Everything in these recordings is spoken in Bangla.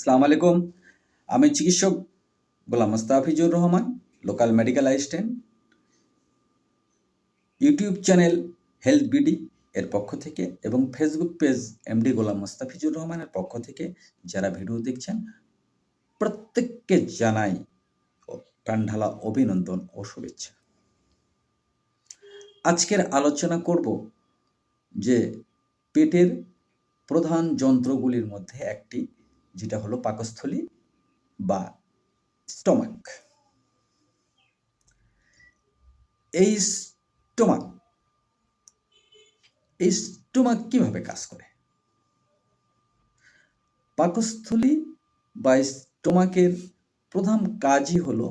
সালাম আলাইকুম। আমি চিকিৎসক Golam Mostafizur Rahman, local medical assistant. YouTube channel health BD এর পক্ষ থেকে এবং Facebook page MD Golam Mostafizur রহমানের পক্ষ থেকে যারা ভিডিও দেখছেন, প্রত্যেককে জানাই প্রাণঢালা অভিনন্দন ও শুভেচ্ছা। আজকের আলোচনা করব যে পেটের প্রধান যন্ত্রগুলির মধ্যে একটি যেটা হলো পাকস্থলী বা স্টমাক। এই স্টোমাক এই স্টোমাক কীভাবে কাজ করে? পাকস্থলী বা স্টোমাকের প্রধান কাজই হলো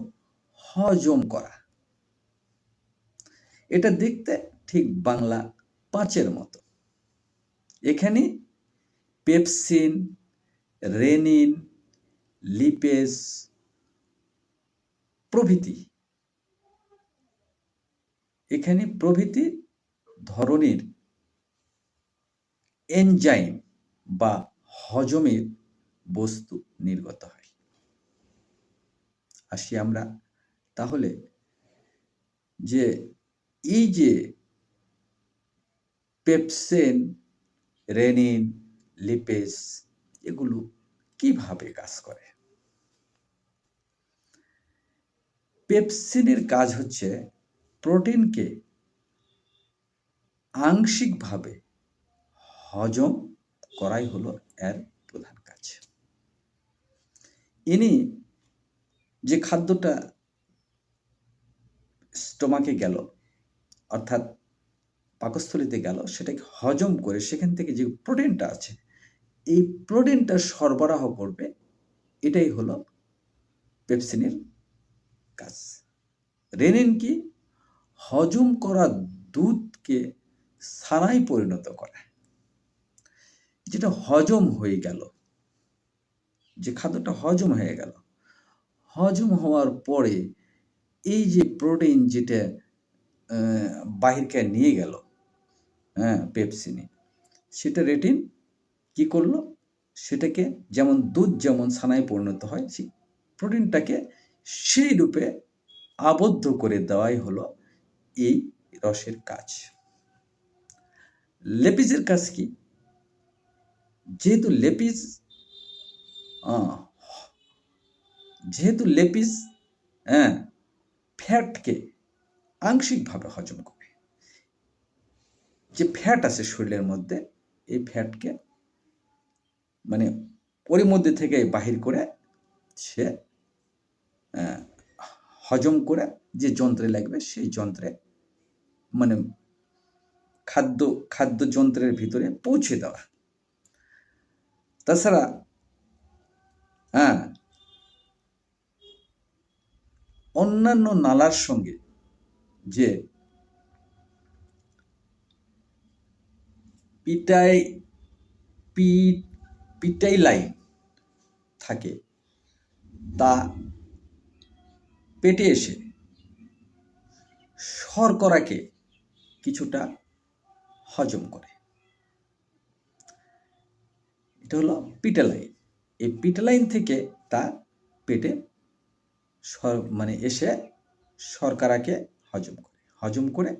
হজম করা। এটা দেখতে ঠিক বাংলা পাঁচের মতো। এখানে পেপসিন রেনিন লিপেজ প্রভৃতি। এখানে প্রভৃতি ধরনের এনজাইম বা হজমের বস্তু নির্গত হয়। আসি আমরা তাহলে যে এই যে পেপসেন, রেনিন, লিপেজ এগুলো কীভাবে কাজ করে? পেপসিনের কাজ হচ্ছে প্রোটিনকে আংশিকভাবে হজম করাই হলো এর প্রধান কাজ। ইনি যে খাদ্যটা স্টোমাকে গেল, অর্থাৎ পাকস্থলিতে গেল, সেটাকে হজম করে সেখান থেকে যে প্রোটিনটা আছে এই প্রোটিনটা সরবরাহ করবে, এটাই হলো পেপসিনের কাজ। রেনিন কি? হজম করা দুধকে সারাই পরিণত করে। যেটা হজম হয়ে গেল, যে খাদ্যটা হজম হয়ে গেল, হজম হওয়ার পরে এই যে প্রোটিন যেটা বাহিরকে নিয়ে গেল হ্যাঁ পেপসিনে সেটা রেটিন কি করল? সেটাকে যেমন দুধ যেমন ছানায় পরিণত হয় সেই প্রোটিনটাকে সেই রূপে আবদ্ধ করে দেওয়াই হলো এই রসের কাজ। লেপিজের কাজ কি? যেহেতু লেপিজ যেহেতু লেপিজ হ্যাঁ ফ্যাটকে আংশিকভাবে হজম করে। যে ফ্যাট আছে শরীরের মধ্যে, এই ফ্যাটকে মানে ওর মধ্যে থেকে বাহির করে সে হজম করে যে যন্ত্রে লাগবে সেই যন্ত্রে মানে খাদ্য খাদ্য যন্ত্রের ভিতরে পৌঁছে দেওয়া। তাছাড়া হ্যাঁ অন্যান্য নালার সঙ্গে যে পিটাই পিট পিটাই লাইন থাকে। তা পেটে এসে শর্করাকে কিছুটা হজম করে। এটা হলো পিটালাইন। এই পিটালাইন থেকে তা পেটে মানে এসে শর্করাকে হজম করে। হজম করে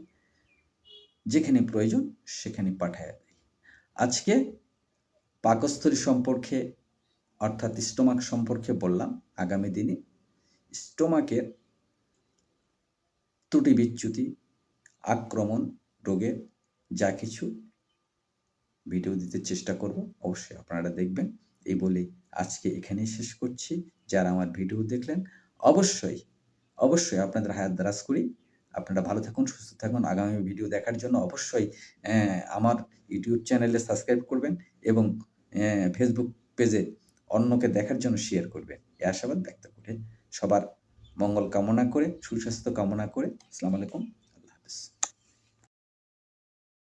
যেখানে প্রয়োজন সেখানে পাঠায় দেয়। আজকে পাকস্থলী সম্পর্কে, অর্থাৎ স্টোমাক সম্পর্কে বললাম আগামী দিনে স্টোমাকের ত্রুটি বিচ্যুতি, আক্রমণ, রোগের যা কিছু ভিডিও দিতে চেষ্টা করব, অবশ্যই আপনারা দেখবেন। এই বলে আজকে এখানেই শেষ করছি। যারা আমার ভিডিও দেখলেন, অবশ্যই অবশ্যই আপনাদের হায়াত দ্বারাজ করি। আপনারা ভালো থাকুন, সুস্থ থাকুন। আগামী ভিডিও দেখার জন্য অবশ্যই আমার ইউটিউব চ্যানেলে সাবস্ক্রাইব করবেন এবং ফেসবুক পেজে অন্যকে দেখার জন্য শেয়ার করবে। এ আশাবাদ ব্যক্ত করে। সবার মঙ্গল কামনা করে, সুস্বাস্থ্য কামনা করে। আসসালামু আলাইকুম। আল্লাহ হাফিজ।